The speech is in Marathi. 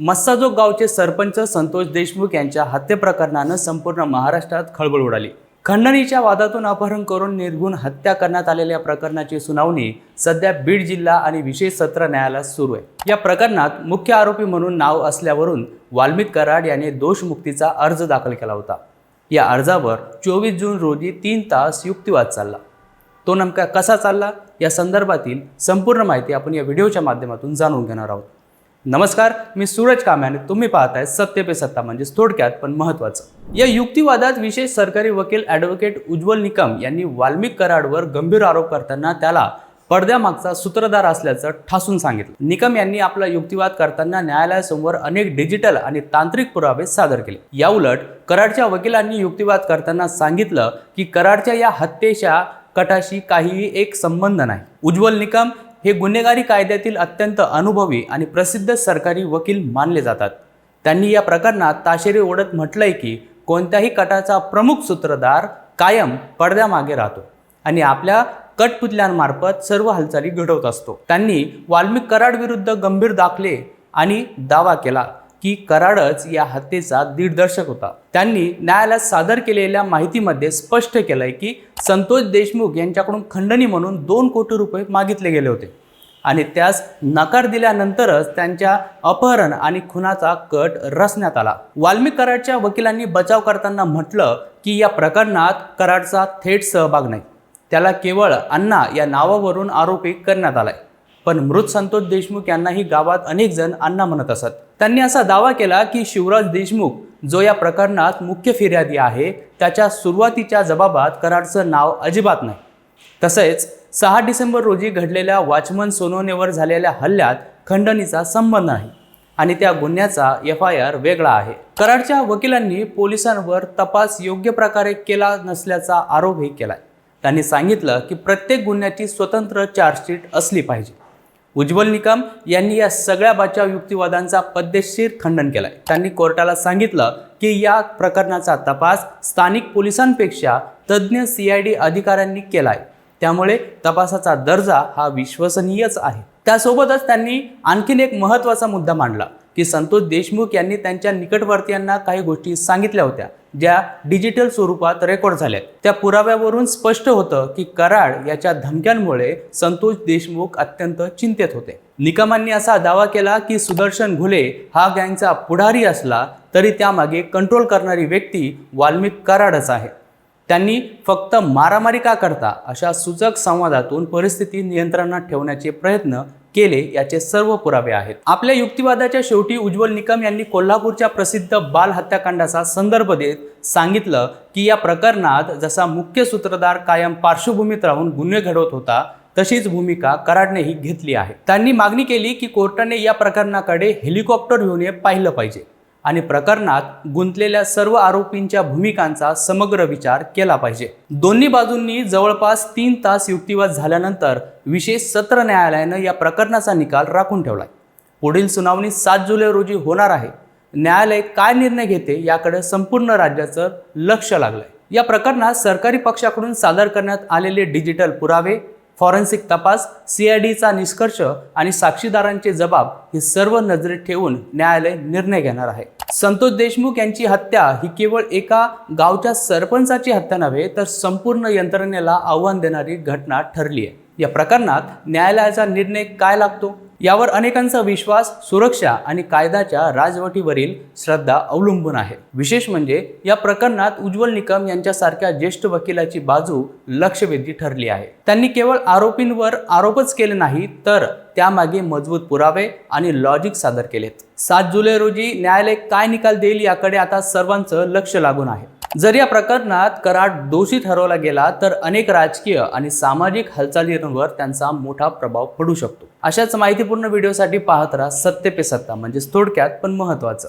मस्साजोग गावचे सरपंच संतोष देशमुख यांच्या हत्येप्रकरणानं संपूर्ण महाराष्ट्रात खळबळ उडाली. खंडणीच्या वादातून अपहरण करून निर्गुण हत्या करण्यात आलेल्या प्रकरणाची सुनावणी सध्या बीड जिल्हा आणि विशेष सत्र न्यायालयात सुरू आहे. या प्रकरणात मुख्य आरोपी म्हणून नाव असल्यावरून वाल्मिक कराड याने दोषमुक्तीचा अर्ज दाखल केला होता. या अर्जावर चोवीस जून रोजी तीन तास युक्तिवाद चालला. तो नेमका कसा चालला? या संदर्भातील संपूर्ण माहिती आपण या व्हिडिओच्या माध्यमातून जाणून घेणार आहोत. नमस्कार मी सूरज काम्याने तुम्ही पाहताय सत्य पे सत्ता म्हणजेच थोडक्यात पण महत्त्वाचं या युक्तिवादात विशेष सरकारी वकील ॲडव्होकेट उज्ज्वल निकम यांनी वाल्मिक कराडवर गंभीर आरोप करताना त्याला पडद्यामागचा सूत्रधार असल्याचं ठासून सांगितलं. निकम यांनी आपला युक्तिवाद करताना न्यायालयासमोर अनेक डिजिटल आणि तांत्रिक पुरावे सादर केले. याउलट कराडच्या वकिलांनी युक्तिवाद करताना सांगितलं की कराडच्या या हत्येच्या कटाशी काहीही एक संबंध नाही. उज्ज्वल निकम हे गुन्हेगारी कायद्यातील अत्यंत अनुभवी आणि प्रसिद्ध सरकारी वकील मानले जातात. त्यांनी या प्रकरणात ताशेरी ओढत म्हटलंय की कोणत्याही कटाचा प्रमुख सूत्रधार कायम पडद्यामागे राहतो आणि आपल्या कठपुतल्यांमार्फत सर्व हालचाली घडवत असतो. त्यांनी वाल्मिक कराड विरुद्ध गंभीर दाखले आणि दावा केला. की कराडच या हत्येचा दिग्दर्शक होता. त्यांनी न्यायालयात सादर केलेल्या माहितीमध्ये स्पष्ट केलंय की संतोष देशमुख यांच्याकडून खंडणी म्हणून दोन कोटी रुपये मागितले गेले होते. आणि त्यास नकार दिल्यानंतरच त्यांच्या अपहरण आणि खुनाचा कट रचण्यात आला. वाल्मिक कराडच्या वकिलांनी बचाव करताना म्हटलं की या प्रकरणात कराडचा थेट सहभाग नाही. त्याला केवळ अण्णा या नावावरून आरोपी करण्यात आलाय. पण मृत संतोष देशमुख यांनाही गावात अनेक जण अण्णा म्हणत असत. त्यांनी असा दावा केला की शिवराज देशमुख जो या प्रकरणात मुख्य फिर्यादी आहे त्याच्या सुरुवातीच्या जबाबात कराडचं नाव अजिबात नाही. तसेच सहा डिसेंबर रोजी घडलेल्या वॉचमन सोनवणेवर झालेल्या हल्ल्यात खंडणीचा संबंध नाही आणि त्या गुन्ह्याचा एफ आय आर वेगळा आहे. कराडच्या वकिलांनी पोलिसांवर तपास योग्य प्रकारे केला नसल्याचा आरोपही केलाय. त्यांनी सांगितलं की प्रत्येक गुन्ह्याची स्वतंत्र चार्जशीट असली पाहिजे. उज्ज्वल निकम यांनी या सगळ्या बचाव युक्तिवादांचा पद्धतशीर खंडन केलाय. त्यांनी कोर्टाला सांगितलं की या प्रकरणाचा तपास स्थानिक पोलिसांपेक्षा तज्ज्ञ सी आय डी अधिकाऱ्यांनी केलाय. त्यामुळे तपासाचा दर्जा हा विश्वसनीयच आहे. त्यासोबतच त्यांनी आणखीन एक महत्त्वाचा मुद्दा मांडला. की संतोष देशमुख यांनी त्यांच्या निकटवर्तीयांना काही गोष्टी सांगितल्या होत्या ज्या डिजिटल स्वरूपात रेकॉर्ड झाल्या. त्या पुराव्यावरून स्पष्ट होतं की कराड याच्या धमक्यांमुळे संतोष देशमुख अत्यंत चिंतेत होते. निकमांनी असा दावा केला की सुदर्शन घुले हा गँगचा पुढारी असला तरी त्यामागे कंट्रोल करणारी व्यक्ती वाल्मिक कराडच आहे. त्यांनी फक्त मारामारी का करता अशा सूचक संवादातून परिस्थिती नियंत्रणात ठेवण्याचे प्रयत्न केले याचे सर्व पुरावे आहेत. आपल्या युक्तिवादाच्या शेवटी उज्ज्वल निकम यांनी कोल्हापूरच्या प्रसिद्ध बाल हत्याकांडाचा संदर्भ देत सांगितलं की या प्रकरणात जसा मुख्य सूत्रधार कायम पार्श्वभूमीत राहून गुन्हे घडवत होता तशीच भूमिका कराडनेही घेतली आहे. त्यांनी मागणी केली की कोर्टाने या प्रकरणाकडे हेलिकॉप्टर घेऊन पाहिलं पाहिजे. आणि प्रकरणात गुंतलेल्या सर्व आरोपींच्या भूमिकांचा समग्र विचार केला पाहिजे. दोन्ही बाजूंनी जवळपास तीन तास युक्तिवाद झाल्यानंतर विशेष सत्र न्यायालयानं या प्रकरणाचा निकाल राखून ठेवला पुढील सुनावणी सात जुलै रोजी होणार आहे. न्यायालय काय निर्णय घेते याकडे संपूर्ण राज्याचं लक्ष लागलंय. या प्रकरणात सरकारी पक्षाकडून सादर करण्यात आलेले डिजिटल पुरावे फॉरेन्सिक तपास सी आय डीचा निष्कर्ष आणि साक्षीदारांचे जबाब हे सर्व नजरेत ठेवून न्यायालय निर्णय घेणार आहे. संतोष देशमुख यांची हत्या ही केवळ एका गावच्या सरपंचाची हत्या नव्हे तर संपूर्ण यंत्रणेला आव्हान देणारी घटना ठरली आहे या प्रकरणात न्यायालयाचा निर्णय काय लागतो? यावर अनेकांचा विश्वास सुरक्षा आणि कायद्याच्या राजवटीवरील श्रद्धा अवलंबून आहे. विशेष म्हणजे या प्रकरणात उज्ज्वल निकम यांच्यासारख्या ज्येष्ठ वकिलाची बाजू लक्षवेधी ठरली आहे. त्यांनी केवळ आरोपींवर आरोपच केले नाही तर त्यामागे मजबूत पुरावे आणि लॉजिक सादर केलेत. सात जुलै रोजी न्यायालय काय निकाल देईल याकडे आता सर्वांचं लक्ष लागून आहे. जर या प्रकरणात कराड दोषी ठरवला गेला तर अनेक राजकीय आणि सामाजिक हालचालींवर त्यांचा मोठा प्रभाव पडू शकतो. अशाच माहितीपूर्ण व्हिडिओसाठी पाहत राहा सत्य पे सत्ता म्हणजेच थोडक्यात पण महत्त्वाचं.